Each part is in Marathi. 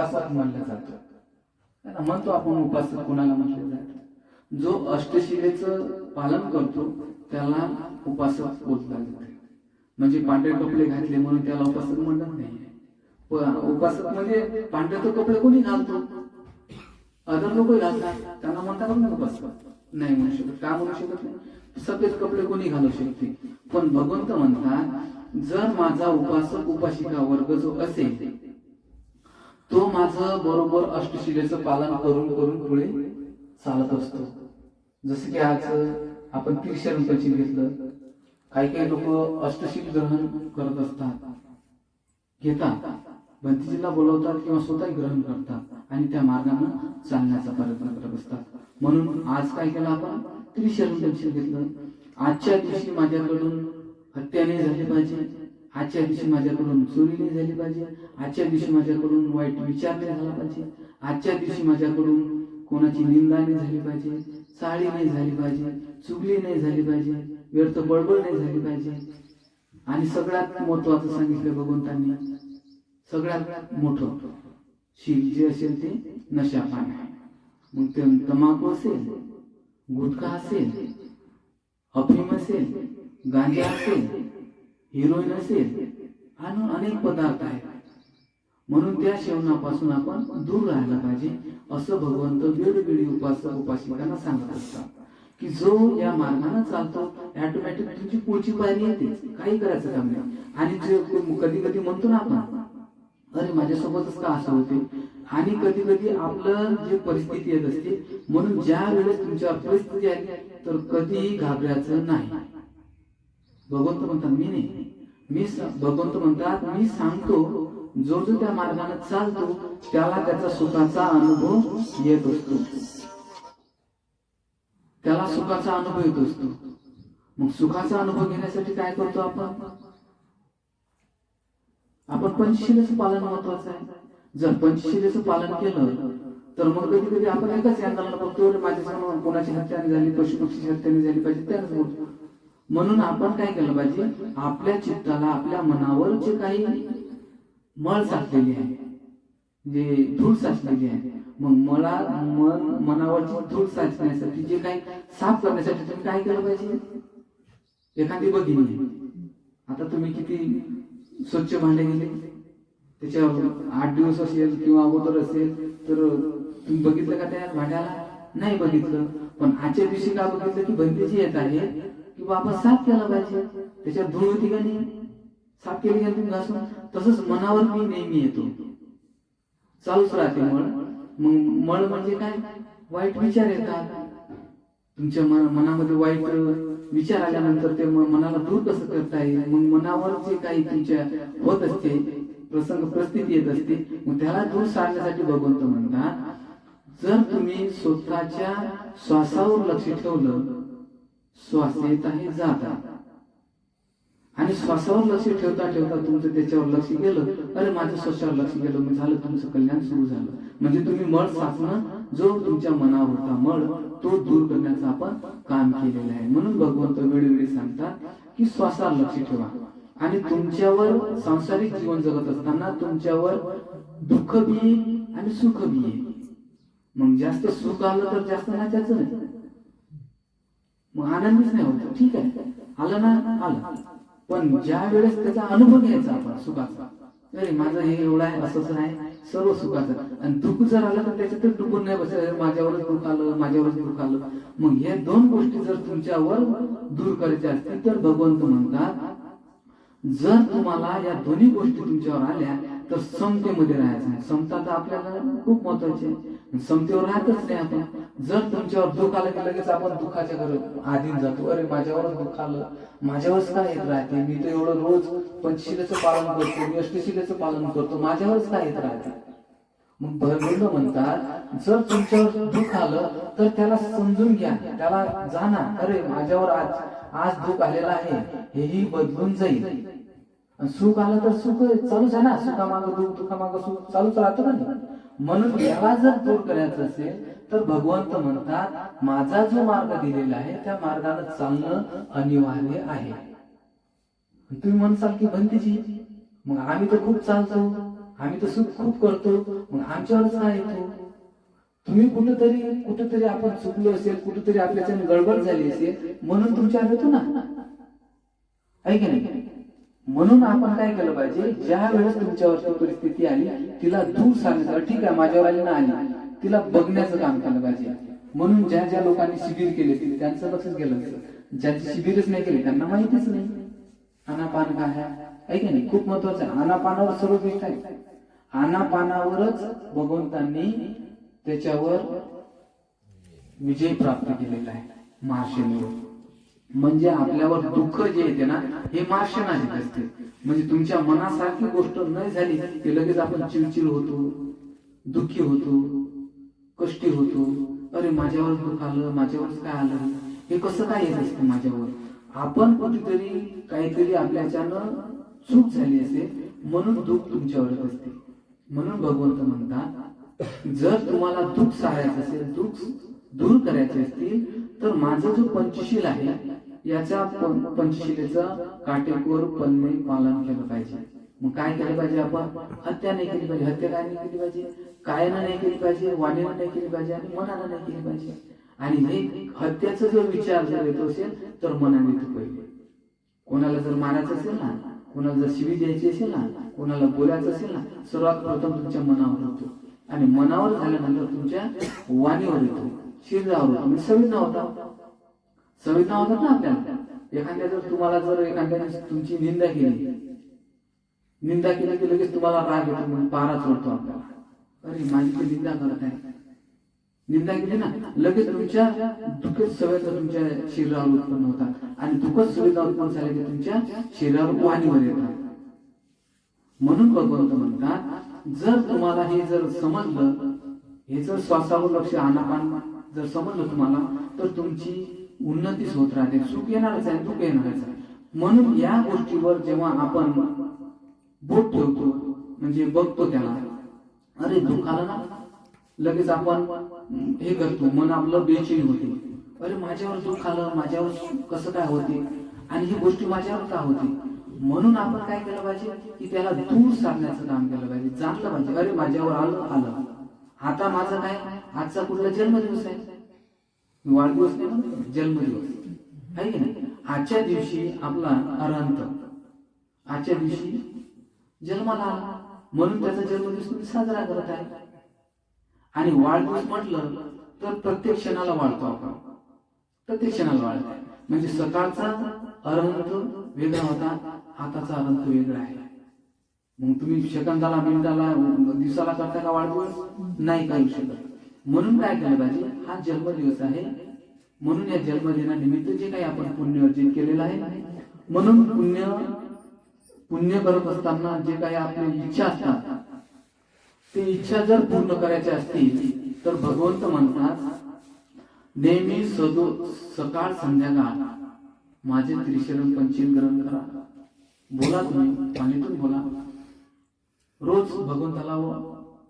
उपासक म्हणलं जातं. म्हणतो आपण उपासक कोणाला म्हटलं जातं? जो अष्टशिलेचं पालन करतो त्याला उपासक बोलला जाते म्हणजे पांढरे कपडे घातले म्हणून त्याला उपासक म्हणत नाही. उपासक म्हणजे पांढरे तर कपडे कोणी घालतो? अदर लोक घालतात. त्यांना म्हणतात ना उपासक नाही म्हणू शकत. का म्हणू शकत नाही? सफेद कपडे कोणी घालू शकते. पण भगवंत म्हणतात जर माझा उपासक उपासिका वर्ग जो असेल तो माझं बरोबर अष्टशिलेचं पालन करून करून पुढे चालत असतो. जसं की आज आपण तीर्षण पंचमी घेतलं. काही काही लोक अष्टशील ग्रहण करत असतात. घेतात. भंतीजीला बोलवतात किंवा स्वतः ग्रहण करतात आणि त्या मार्गानं चालण्याचा प्रयत्न करत असतात. म्हणून आज काय केलं आपण? त्रिशरण पंचमी घेतलं. आजच्या दिवशी माझ्याकडून हत्या नाही झाली पाहिजे. आजच्या दिवशी माझ्याकडून चोरी नाही झाली पाहिजे. आजच्या दिवशी माझ्याकडून वाईट विचार नाही झाला पाहिजे. आजच्या दिवशी माझ्याकडून कोणाची निंदा नाही झाली पाहिजे. चाळी नाही झाली पाहिजे. चुगली नाही झाली पाहिजे. व्यर्थ बळबळ नाही झाली पाहिजे. आणि सगळ्यात महत्वाचं सांगितलं भगवंतांनी सगळ्यात मोठं शील जे असेल ते नशापान मग ते तंबाखू असेल गुटखा असेल अफीम असेल गांजा असेल हिरोईन असेल आणि अनेक पदार्थ आहेत. म्हणून त्या सेवनापासून आपण दूर राहायला पाहिजे असं भगवंत वेळोवेळी उपासक उपासिकांना सांगत असतात. की जो या मार्गाने चालतो ऑटोमॅटिक तुमची पुढची पायरी येते. काही करायचं काम नाही. आणि जे कधी कधी म्हणतो ना आपण अरे माझ्यासोबतच का असं होते? आणि कधी कधी आपलं जे परिस्थिती येत असते म्हणून ज्या वेळेस तुमच्या परिस्थिती आली तर कधीही घाबरायचं नाही. भगवंत म्हणतात मी नाही. मी भगवंत म्हणतात मी सांगतो जो जो त्या मार्गाने चालतो त्याला त्याचा सुखाचा अनुभव येत असतो. त्याला सुखाचा अनुभव येत असतो. मग सुखाचा अनुभव घेण्यासाठी काय करतो आपण? आपण पंचशिलेचं पालन महत्वाचं आहे. जर पंचशिलेचं पालन केलं तर मग कधी कधी आपण एकाच यांना बघतो माझ्या कोणाची हत्या झाली पशु पक्षीची हत्या झाली पाहिजे त्याच बोलतो म्हणून आपण काय केलं पाहिजे आपल्या चित्ताला आपल्या मनावर जे काही मळ साचलेली आहे जे धूळ साचलेली आहे मग मला मन मनावरची धूळ साचण्यासाठी जे काही साफ करण्यासाठी तुम्ही काय केलं पाहिजे एखादी बघितली. आता तुम्ही किती स्वच्छ भांडे गेले त्याच्या आठ दिवस असेल किंवा अगोदर असेल तर तुम्ही बघितलं का त्या भांड्याला? नाही बघितलं. पण आजच्या दिवशी का बघितलं की बंदीची येत आहे की बाबा साफ केला पाहिजे. त्याच्यात धूळ होती का नाही साफ केली का तुम्ही घासून तसंच मनावर मी नेहमी येतो. चालूच राहते मळ. मग मळ म्हणजे काय? वाईट विचार येतात. तुमच्या मन- मनामध्ये वाईट विचार आल्यानंतर ते मनाला दूर कसं करता येईल? मग मनावर जे काही तुमच्या होत असते प्रसंग परिस्थिती येत असते मग त्याला दूर सारण्यासाठी भगवंत म्हणतात जर तुम्ही स्वतःच्या श्वासावर लक्ष ठेवलं श्वास येत आहे जात आणि श्वासावर लक्ष ठेवता ठेवता तुमचं त्याच्यावर लक्ष गेलं. अरे माझं श्वासावर लक्ष गेलं मग झालं तुमचं कल्याण सुरू झालं. म्हणजे तुम्ही मळ साचणं जो तुमच्या मनावर होता मळ तो दूर करण्याचं आपण काम केलेलं आहे. म्हणून भगवंत वेळोवेळी सांगतात की श्वासावर लक्ष ठेवा. आणि तुमच्यावर सांसारिक जीवन जगत असताना तुमच्यावर दुःख बी आणि सुख बी मग जास्त सुख आलं तर जास्त नाचायचं नाही. मग आनंदीच नाही होत. ठीक आहे. आलं ना? आलं. पण ज्या वेळेस त्याचा अनुभव घ्यायचा आपण सुखाचा अरे माझं हे एवढं आहे असंच आहे सर्व सुखाचं. आणि दुःख जर आलं तर त्याच्यात डुबून नाही बसायचं. माझ्यावरच दुःख आलं माझ्यावरच दुःख आलं. मग ह्या दोन गोष्टी जर तुमच्यावर दूर करायच्या असतील तर भगवंत म्हणतात जर तुम्हाला या दोन्ही गोष्टी तुमच्यावर आल्या तर समतेमध्ये राहायचं आहे. समता तर आपल्याला खूप महत्वाची आहे. समतेवर राहतच नाही आपण. जर तुमच्यावर दुःख आलं की लगेच आपण दुःखाच्या घर आधीन जातो. अरे माझ्यावरच दुःख आलं. माझ्यावरच काय येत राहते? मी तर एवढं रोज पंचशिलेचं पालन करतो मी अष्टशिलेचं पालन करतो. माझ्यावरच काय येत राहते? मग भरलेलं म्हणतात जर तुमच्यावर दुःख आलं तर त्याला समजून घ्या. त्याला जाणा. अरे माझ्यावर आज आज दुःख आलेलं आहे. हेही बदलून जाईल. सुख आलं तर सुख चालूच आहे ना. सुखामाग दुःख दुःखामाग सुख चालूच राहतो ना म्हणून याला जर दूर करायचं असेल तर भगवंत म्हणतात माझा जो मार्ग दिलेला आहे त्या मार्गाला चालणं अनिवार्य आहे. तुम्ही म्हणसाल की भंतीजी मग आम्ही तर खूप चालतो आम्ही तर सुख खूप करतो मग आमच्यावरच काय येतो? तुम्ही कुठेतरी कुठेतरी आपण चुकलो असेल कुठेतरी आपल्याच्या गडबड झाली असेल म्हणून तुमच्या येतो ना? आहे की नाही? म्हणून आपण काय केलं पाहिजे ज्या वेळेस तुमच्यावरची परिस्थिती आली तिला दूर सांगितलं ठीक आहे माझ्यावर आली ना आली. तिला बघण्याचं काम केलं पाहिजे. म्हणून ज्या ज्या लोकांनी शिबिर केले ते त्यांचं लक्षच गेलं नसेल. ज्यांची शिबिरच नाही केली त्यांना माहितीच नाही. आनापान काय आहे की नाही? खूप महत्वाचं आहे. आनापानावर सर्व गोष्ट आहे. आनापानावरच भगवंतांनी त्याच्यावर विजय प्राप्त केलेला आहे महाशनीवर म्हणजे आपल्यावर दुःख जे येते ना हे मार्शनाजित असते. म्हणजे तुमच्या मनासारखी गोष्ट नाही झाली की लगेच आपण चिडचिड होतो दुःखी होतो. कष्टी होतो. अरे माझ्यावर दुःख आलं माझ्यावर काय आलं? हे कसं काय येत असतं माझ्यावर? आपण कुठेतरी काहीतरी आपल्याच्यानं चूक झाली असेल म्हणून दुःख तुमच्यावर असते. म्हणून भगवंत म्हणतात जर तुम्हाला दुःख सारायचं असेल दुःख दूर करायचे असतील तर माझं जो पंचशील आहे याच्या प- पंचशिलेचा काटेकोरपणे पालन केलं पाहिजे. मग काय केलं पाहिजे आपण? हत्या नाही केली पाहिजे. हत्या काय नाही केली पाहिजे? कायनं नाही केली पाहिजे? वाणीनं नाही केली पाहिजे? आणि मनानं नाही केली पाहिजे? आणि हे हत्याचा जर विचार जर येत असेल तर मनाने तू पहिले. कोणाला जर मारायचं असेल ना कोणाला जर शिवी द्यायची असेल ना कोणाला बोलायचं असेल ना सर्वात प्रथम तुमच्या मनावर होतो. आणि मनावर झाल्यानंतर तुमच्या वाणीवर येतो. शरीरावर होतो म्हणजे संवेदना होता. संवेदना होतात ना आपल्याला. एखाद्या जर तुम्हाला जर एखाद्याने तुमची निंदा केली निंदा केली की लगेच तुम्हाला राग येतो म्हणून पारा चढतो आपल्याला अरे माझी निंदा करत आहे. निंदा केली ना लगेच तुमच्या दुःखद सवयता तुमच्या शरीरावर उत्पन्न होतात. आणि दुःखद सवयता उत्पन्न झाले की तुमच्या शरीरावर वाणीवर येतात. म्हणून भगवंत म्हणतात जर तुम्हाला हे जर समजलं हे जर श्वासावर लक्ष आनापान जर समजलं तुम्हाला तर तुमची उन्नतीच होत राहते. सुख येणारच आहे दुःख येणारच आहे. म्हणून या गोष्टीवर जेव्हा आपण बोट ठेवतो म्हणजे बघतो त्याला. अरे दुःख आलं ना. लगेच आपण हे करतो. मन आपलं बेचैन होते. अरे माझ्यावर दुःख आलं माझ्यावर कसं काय होते? आणि ही गोष्टी माझ्यावर का होते? म्हणून आपण काय केलं पाहिजे? की त्याला दूर साधण्याचं काम केलं पाहिजे. जाणलं पाहिजे. अरे माझ्यावर आलं आलं आता माझा काय? आजचा कुठला जन्मदिवस आहे? वाढदिवस नाही जन्मदिवस. आहे की नाही? आजच्या दिवशी आपला अरंत. आजच्या दिवशी जन्माला म्हणून त्याचा जन्मदिवस साजरा करत आहे. आणि वाढदिवस म्हटलं तर प्रत्येक क्षणाला वाढतो आपण. प्रत्येक क्षणाला वाढत. म्हणजे सकाळचा अरहंत वेगळा होता आताचा अरहंत वेगळा आहे. मग तुम्ही सेकंदाला मिनिटाला दिवसाला करता का वाढदिवस? नाही करू शकत. म्हणून काय केलं पाहिजे हा जन्मदिवस आहे. म्हणून या जन्मदिनानिमित्त जे काही आपण पुण्य केलेलं आहे म्हणून पुण्य पुण्य करत असताना जे काही आपली इच्छा असतात ते इच्छा जर पूर्ण करायची असतील तर भगवंत म्हणतात नेहमी सदो सकाळ संध्याकाळ माझे त्रिशरण पंचीन ग्रहण करा. बोला तुम्ही पाणीतून बोला. रोज भगवंताला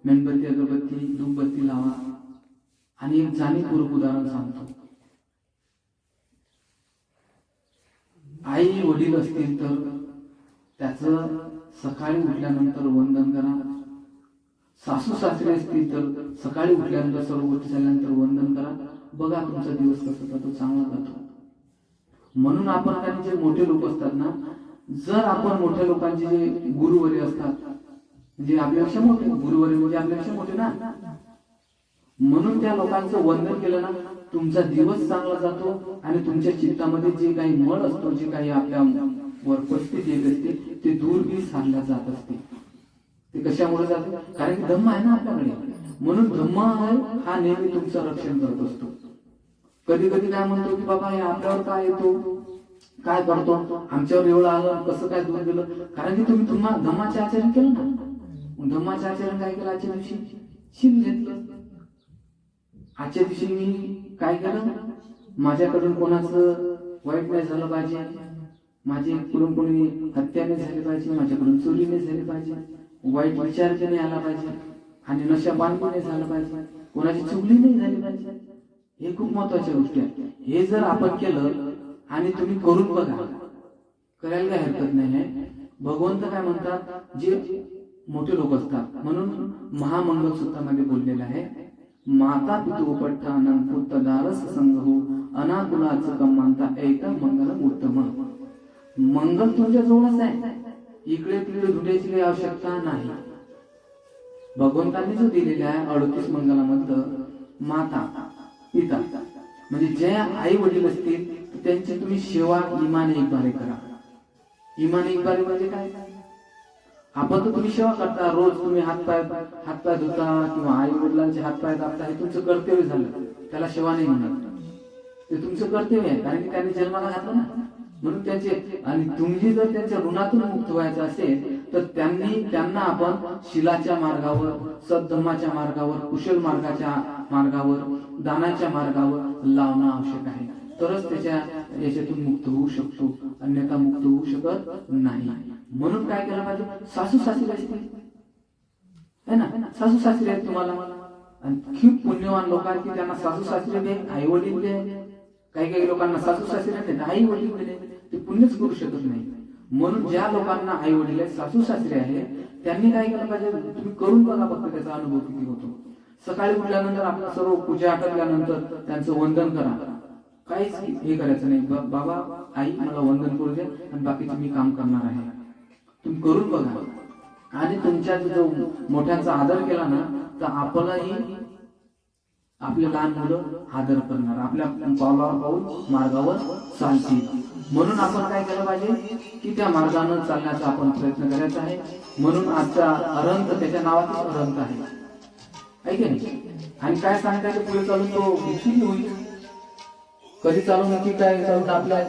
मेणबत्ती अगरबत्ती धूपबत्ती लावा. आणि एक जाणीवपूर्वक उदाहरण सांगतो. आई वडील असतील तर त्याचं सकाळी उठल्यानंतर वंदन करा. सासू सासरे असतील तर सकाळी उठल्यानंतर सर्व गोष्टी झाल्यानंतर वंदन करा. बघा तुमचा दिवस कसा जातो चांगला जातो. म्हणून आपण काही जे मोठे लोक असतात ना जर आपण मोठ्या लोकांचे जे गुरुवरे असतात जे आपल्यापेक्षा मोठे गुरुवरे म्हणजे आपल्यापेक्षा मोठे ना म्हणून त्या लोकांचं वंदन केलं ना तुमचा दिवस चांगला जातो आणि तुमच्या चित्तामध्ये जे काही मळ असतो जे काही आपल्या वर येत असते ते दूर बी सारल्या जात असते. ते कशामुळे जात कारण की धम्म आहे ना आपल्याकडे. म्हणून धम्म हा नेहमी तुमचं रक्षण करत असतो. कधी कधी काय म्हणतो की बाबा हे आपल्यावर काय येतो? काय करतो? आमच्यावर एवढं आलं कसं काय दूर गेलं? कारण की तुम्ही तुम्हा धम्माचे आचरण केलं ना. धम्माचे आचरण काय केलं आजच्या दिवशी? शिन घेतलं. आजच्या दिवशी मी काय केलं? माझ्याकडून कोणाचं वाईट नाही झालं पाहिजे. माझी कोणी हत्या नाही झाली पाहिजे माझ्याकडून चोरी नाही झाली पाहिजे वाईट विचार नाही आला पाहिजे आणि नशा पाणी नाही झालं पाहिजे कोणाची चुगली नाही झाली पाहिजे हे खूप महत्त्वाच्या गोष्टी आहेत. हे जर आपण केलं आणि तुम्ही करून बघा करायला काही हरकत नाही आहे भगवंत काय म्हणतात? जे मोठे लोक असतात म्हणून महामंगल सूत्रामध्ये बोललेलं आहे माता पितू पठ्ठानं पुत्र दारस संघ हो अनाकुलाचं कमानता ऐता मंगल उत्तम. मंगल तुमच्या जवळच आहे. इकडे तिकडे धुण्याची काही आवश्यकता नाही. भगवंतांनी जो दिलेला आहे अडतीस मंगलामधलं माता पिता म्हणजे जे आई वडील असतील त्यांची तुम्ही सेवा इमाने इकबारे करा. इमाने इकबारे म्हणजे काय? आपण तर तुम्ही सेवा करता रोज तुम्ही हातपाय हातपाय धुता किंवा आई वडिलांचे हातपाय दाबता हे तुमचं कर्तव्य झालं. त्याला सेवा नाही म्हणत. ते तुमचं कर्तव्य आहे कारण की त्यांनी जन्माला घातलं ना. म्हणून त्याचे आणि तुम्ही जर त्यांच्या ऋणातून मुक्त व्हायचं असेल तर त्यांनी त्यांना आपण शिलाच्या मार्गावर सद्धर्माच्या मार्गावर कुशल मार्गाच्या मार्गावर दानाच्या मार्गावर लावणं आवश्यक आहे. तरच त्याच्या याच्यातून मुक्त होऊ शकतो. अन्यथा मुक्त होऊ शकत नाही. म्हणून काय केलं पाहिजे? सासू सासरे असते है ना? सासू सासरे आहेत तुम्हाला. आणि खूप पुण्यवान लोक आहेत की त्यांना सासू सासरे दे आई वडील दे. काही काही लोकांना सासू सासरे आई वडील दिले ते पुण्यच करू शकत नाही. म्हणून ज्या लोकांना आई वडील आहेत सासू सासरे आहेत त्यांनी काय केलं पाहिजे? तुम्ही करून बघा फक्त त्याचा अनुभव किती होतो. सकाळी उठल्यानंतर आपलं सर्व पूजा आटवल्यानंतर त्यांचं वंदन करा. काहीच हे करायचं नाही. बाबा आई मला वंदन करू दे आणि बाकीचं मी काम करणार आहे. तुम्ही करून बघा. आणि तुमच्या जो मोठ्यांचा आदर केला ना तर आपणही आपले लहान मुलं आदर करणार. आपल्या पावलावर पाहून मार्गावर चालतील. म्हणून आपण काय केलं पाहिजे? की त्या मार्गानं चालण्याचा आपण प्रयत्न करायचा आहे. म्हणून आजचा अरंत त्याच्या नावातच अरंत आहे. आहे की नाही? आणि काय सांगताय की पुढे चालून तो भिक्षुकी होईल. कधी चालून की काय चालून आपल्या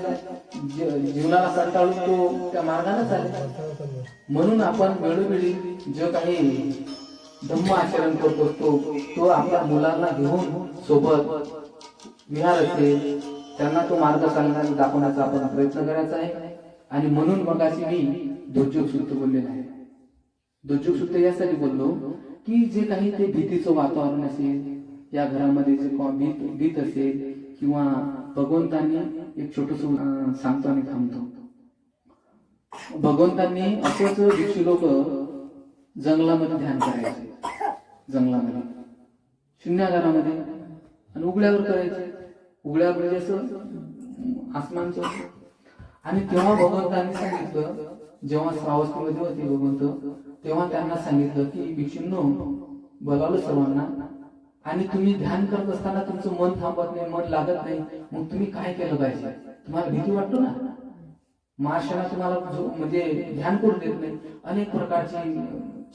जीवनाला कंटाळून तो त्या मार्गाने चालेल म्हणून आपण वेळोवेळी जो काही धम्म आचरण करत असतो तो आपल्या मुलांना घेऊन सोबत विहार असेल त्यांना तो मार्ग चालण्याचा दाखवण्याचा आपण प्रयत्न करायचा आहे. आणि म्हणून मगाशी मी दुर्जोग सूत्र बोललेलं आहे. दुर्जोग सूत्र यासाठी बोललो की जे काही ते भीतीचं वातावरण असेल या घरामध्ये जे भीत भीत असेल किंवा भगवंतांनी एक छोटस सांगतो आणि थांबतो. भगवंतांनी असंच भिक्षू लोक जंगलामध्ये ध्यान करायचे. जंगलामध्ये. शून्यागारामध्ये. आणि उघड्यावर करायचे. उघड्या म्हणजे असं आसमानचं. आणि तेव्हा भगवंतांनी सांगितलं जेव्हा श्रावस्तीमध्ये होते भगवंत तेव्हा त्यांना सांगितलं की भिक्षूंनो बोलावलं सर्वांना. आणि तुम्ही ध्यान करत असताना तुमचं मन थांबत नाही मन लागत नाही. मग तुम्ही काय केलं पाहिजे? तुम्हाला भीती वाटतो ना? मार्शाला तुम्हाला जो- म्हणजे ध्यान करू देत नाही. अनेक प्रकारची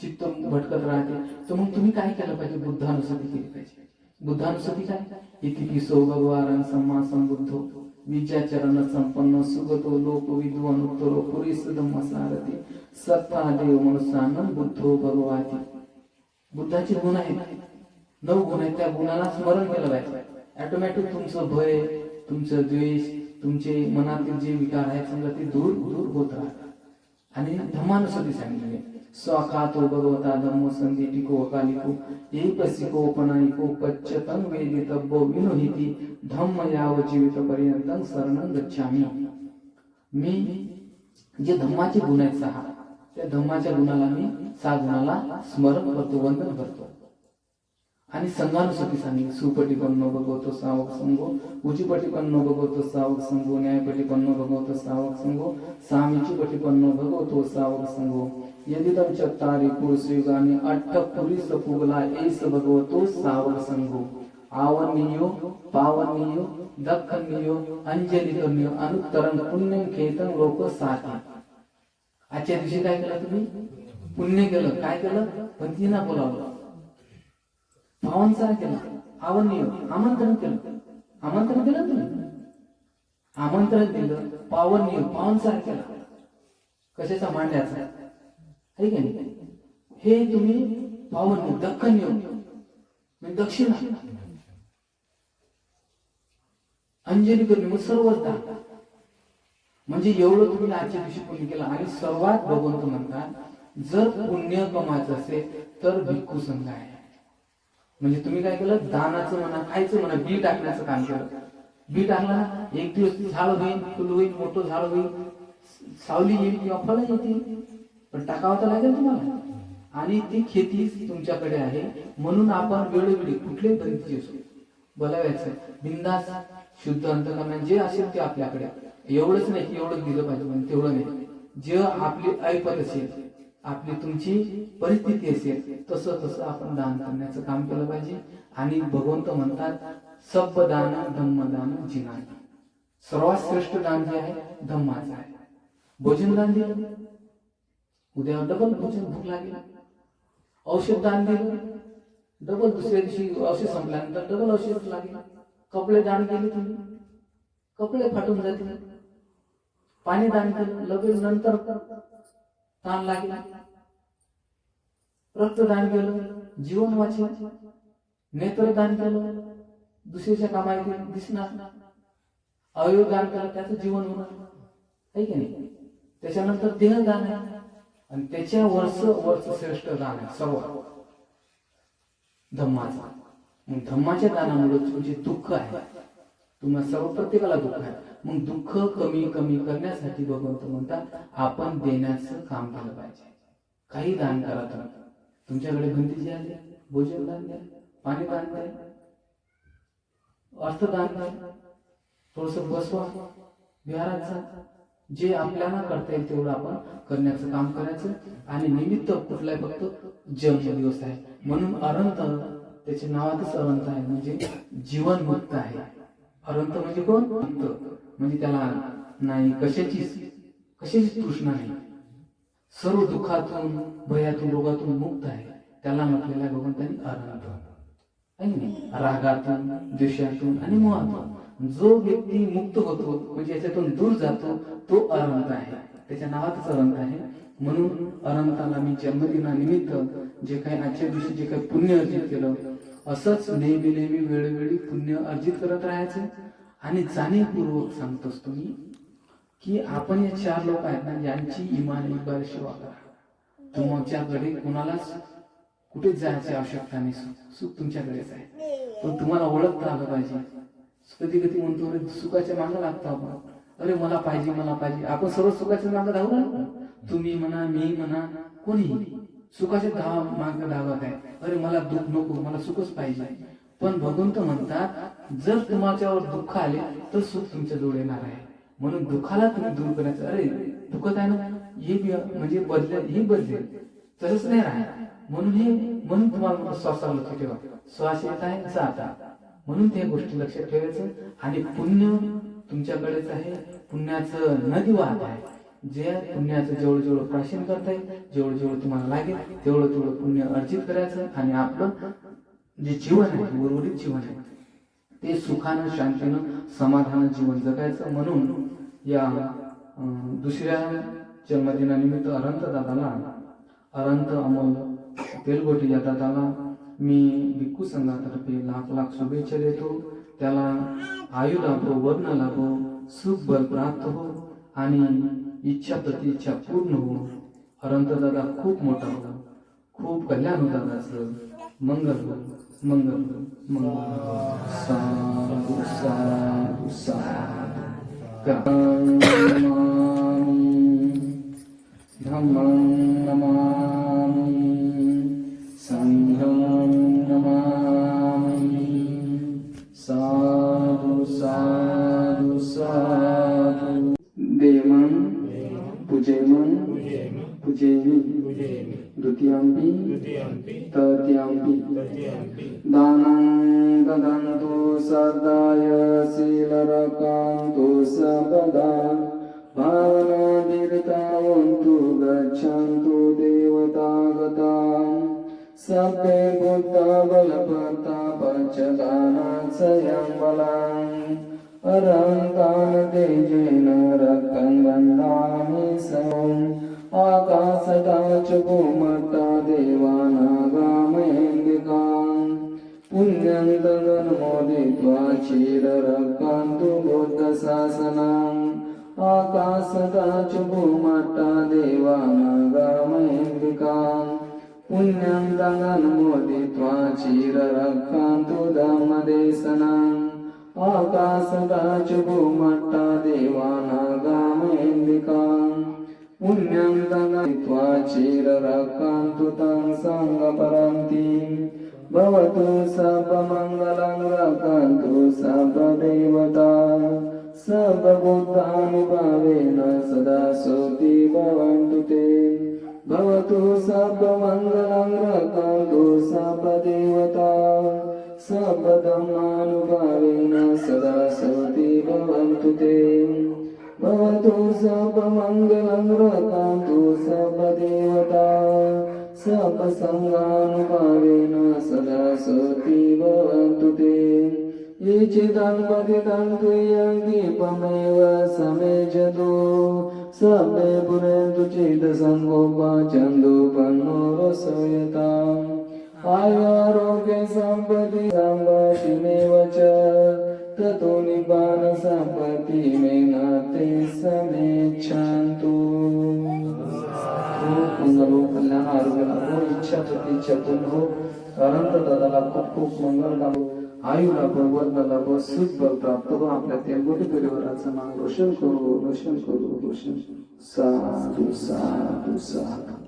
चित्त भटकत राहते. तर मग तुम्ही काय केलं पाहिजे? बुद्धानुसार केली पाहिजे. बुद्धानुसती काय इति पिसो भगवान सम्मा संबुद्धो विचाचरण संपन्न सुगतो लोक विद्वान उत्तरो पुरीस धम्म सारथी सत्ता देव मनुष्यान बुद्धो भगवाती. बुद्धाचे गुण आहेत. नऊ गुण आहेत. त्या गुणाला स्मरण केलं पाहिजे. ऑटोमॅटिक तुमचं भय तुमचं द्वेष तुमचे मनातील जे विकार आहेत समजा ते दूर दूर होत राहतात. आणि धम्मानुसती सांगितले. स्वाखातो भगवता धम्मो संधी टिको कालिको एकसिको पनायको पच्चतं वेदितब्बो विनोहिती धम्म याव जीवित पर्यंत शरणं गच्छामी। मी जे धम्माचे गुण आहेत सहा त्या धम्माच्या गुणाला मी सहा गुणाला स्मरण करतो वंदन करतो. आणि संघानुसती सांगितले सुपटीपन्नो भगवतो सावक संगो उचिपटीपन्नो भगवतो सावक संगो न्यायपटीपन्नो भगवतो सावक संगो सामीची पटीपन्नो भगवतो सावक संगो यदिदम चत्तारी पुरुषयुगाने अट्ठ पुरीस पुगला एस भगवतो सावक संगो आवरणीयो पावरणीयो दखनीयो अंजली करनियो अनुत्तरं पुण्यं खेतं लोक साधी आजच्या दिवशी काय केलं तुम्ही? पुण्य केलं. काय केलं? पण पतीना बोलावलं. पावनचार केला आवरणीय आमंत्रण केलं. आमंत्रण केलं तुम्ही? आमंत्रण दिलं पावनीय पावनसार केला. कशाचा मांड्याचा आहे की नाही? हे तुम्ही पावन दख्खन योग दक्षिण. अंजली करून मग सर्वच दान म्हणजे एवढं तुम्ही आजच्या दिवशी पुण्य केलं. आणि सर्वात भगवंत म्हणतात जर पुण्य कमायचं असेल तर भिक्खू संघ आहे. म्हणजे तुम्ही काय केलं? दानाचं म्हणा खायचं म्हणा बी टाकण्याचं काम केलं. बी टाकला एक दिवस झाड होईल फुल होईल मोठं झाड होईल सावली येईल किंवा फळं येतील. पण टाकावं तर लागेल तुम्हाला. आणि ती खेती तुमच्याकडे आहे. म्हणून आपण वेळोवेळी कुठल्याही परिस्थिती असो बोलावायचं बिंदास शुद्ध अंतकरण जे असेल ते आपल्याकडे एवढंच नाही की एवढं दिलं पाहिजे म्हणजे तेवढं नाही. जे आपली ऐपत असेल आपली तुमची परिस्थिती असेल तसं तसं आपण दान करण्याचं काम केलं पाहिजे. आणि भगवंत म्हणतात सब दान धम्मदान जिना सर्वात श्रेष्ठ दान जे आहे धम्माचं आहे. भोजन दान दिलं. उद्या डबल भोजन भूक लागेल. औषध दान दिलं. डबल दुसऱ्या दिवशी औषध संपल्यानंतर डबल औषध लागेल. कपडे दान केले तुम्ही. कपडे फाटून जातील. पाणी दान केलं. लगेच नंतर ताण लागला. रक्तदान केलं जीवन वाचेल नेत्रदान केलं दुसऱ्याच्या कामात येईल, दिसणार? अवयव दान केलं त्याचं जीवन होणार. आहे की नाही? त्याच्यानंतर देहदान आहे. आणि त्याच्या वर्ष वर्ष श्रेष्ठ दान आहे सर्व धम्माचा. धम्माच्या दानामुळे तुमचे दुःख आहे. तुम्हाला सर्व प्रत्येकाला दुःख आहे. मग दुःख कमी कमी करण्यासाठी भगवंत म्हणतात आपण देण्याचं काम केलं पाहिजे. काही दान करा तर तुमच्याकडे जी आली भोजन दान द्या पाणी दान द्या अर्थदान द्या थोडस बसवा. विहाराचा जे. आपल्याला करता येईल तेवढं आपण करण्याचं काम करायचं. आणि निमित्त कुठलाही फक्त जन्म दिवस आहे. म्हणून अरंत त्याच्या नावातच अरंत आहे. म्हणजे जीवन मुक्त आहे. अरंत म्हणजे कोण? अंत म्हणजे त्याला नाही कशाची कशाची तृष्णा नाही. सर्व दुःखातून भयातून रोगातून मुक्त आहे. त्याला म्हटलेल्या भगवंतांनी अरंत आहे नाही? रागातून द्वेषातून आणि मोहातून. जो व्यक्ती मुक्त होतो म्हणजे याच्यातून दूर जातो तो अरंत आहे. त्याच्या नावातच अरंत आहे. म्हणून अरंताला मी जन्मदिनानिमित्त जे काही आजच्या दिवशी जे काही पुण्य अर्जित केलं असंच नेहमी नेहमी वेळोवेळी पुण्य अर्जित करत राहायचं. आणि जाणीवपूर्वक सांगत असतो मी की आपण हे चार लोक आहेत ना ज्यांची इमान इकबाल सेवा करा. तुमच्याकडे कोणालाच कुठे जायची आवश्यकता नाही. सुख- तुमच्याकडेच आहे. पण तुम्हाला ओळखता आलं पाहिजे. कधी कधी म्हणतो अरे सुखाच्या मागं लागतो आपण. अरे मला पाहिजे मला पाहिजे. आपण सर्व सुखाच्या मागं धावू लागतो तुम्ही म्हणा मी म्हणा कोणी सुखाचे धावा मार्ग धावत आहे. अरे मला दुःख नको मला सुखच पाहिजे. पण भगवंत म्हणतात जर तुमच्यावर दुःख आले तर सुख तुमच्या जवळ येणार आहे. म्हणून दुःखाला तुम्ही दूर करायचं. अरे दुखत आहे ना? हे म्हणजे बदले हे बदले. तसंच नाही राहणार. म्हणून हे म्हणून तुम्हाला श्वासा लक्ष ठेवा श्वास येत आहे जाता म्हणून त्या गोष्टी लक्षात ठेवायचं. आणि पुण्य तुमच्याकडेच आहे. पुण्याचं नदी वाहत आहे. जे पुण्याचं जेवढं जेवढं प्राशन करता येईल जेवढं जेवढं तुम्हाला लागेल तेवढं तेवढं पुण्य अर्जित करायचं आणि आपलं जे जीवन आहे उर्वरित जीवन आहे. ते सुखानं शांतीनं समाधान जीवन जगायचं म्हणून या दुसऱ्या जन्मदिनानिमित्त अनंत दादाला अनंत अमोल तेलगोटी या दादाला मी भिक्खू संघातर्फे लाख लाख शुभेच्छा देतो. त्याला आयु लाभो वर्ण लाभो सुख बल प्राप्त हो आणि इच्छा प्रतिच्छा पूर्ण होऊन हरंत दादा खूप मोठा होता. खूप कल्याण होता दादाचं मंगल हो मंगल मंगल हो. साधु साधु साधु. नमामि बुद्धबलभर्ता पञ्चदानात्सयं बलाम् अरन्तान् तेजेन रक्तं वन्दामि सम्। आकाशदा च गोमता देवानागामयन्दिकाम् पुण्यं तदनुमोदित्वा क्षीररकान्तु बुद्धशासनम्। आकाशदा च भूमट्टा देवानागामयन्दिकाम् पुण्यं तदनुमोदित्वा क्षीररकान्तु धम्मदेशनम् आकाशदा च भूमट्टा देवानागामयन्दिकाम् पुण्यं त्वाचिरकान्तु तां साङ्गपरान्ति भवतु सर्वमङ्गलं रक्षन्तु सर्वदेवता। सर्वबुद्धानुभावेन सदा सोति भवन्तु ते। भवतु सर्वमङ्गलं रक्षन्तु सर्वदेवता सर्वधर्मानुभावेन सदा सोति भवन्तु ते। भवतु सर्वमङ्गलं रक्षन्तु सर्वदेवता सर्वसङ्गानुभावेन सदा सोति भवन्तु ते। ये चिदन्पतितन्तु दीपमेव समेजतु। समे पुरन्तु चेतसङ्गोपाचन्दु पन्नो रसयताम् आयुरोग्य सम्पति सम्पतिमेव च ततो निपानसम्पति मे नाते समेच्छन्तु। मंगलो कल्याण आरोग्य इच्छा प्रति पुनः पूर्ण हो. अनंत दादाला खूप खूप मंगल आई आयु लाभो वर्ण सुख बल प्राप्त आपल्या तेलगोटी परिवाराचं नाव रोशन करू रोशन करू रोशन साधू साधू साधू.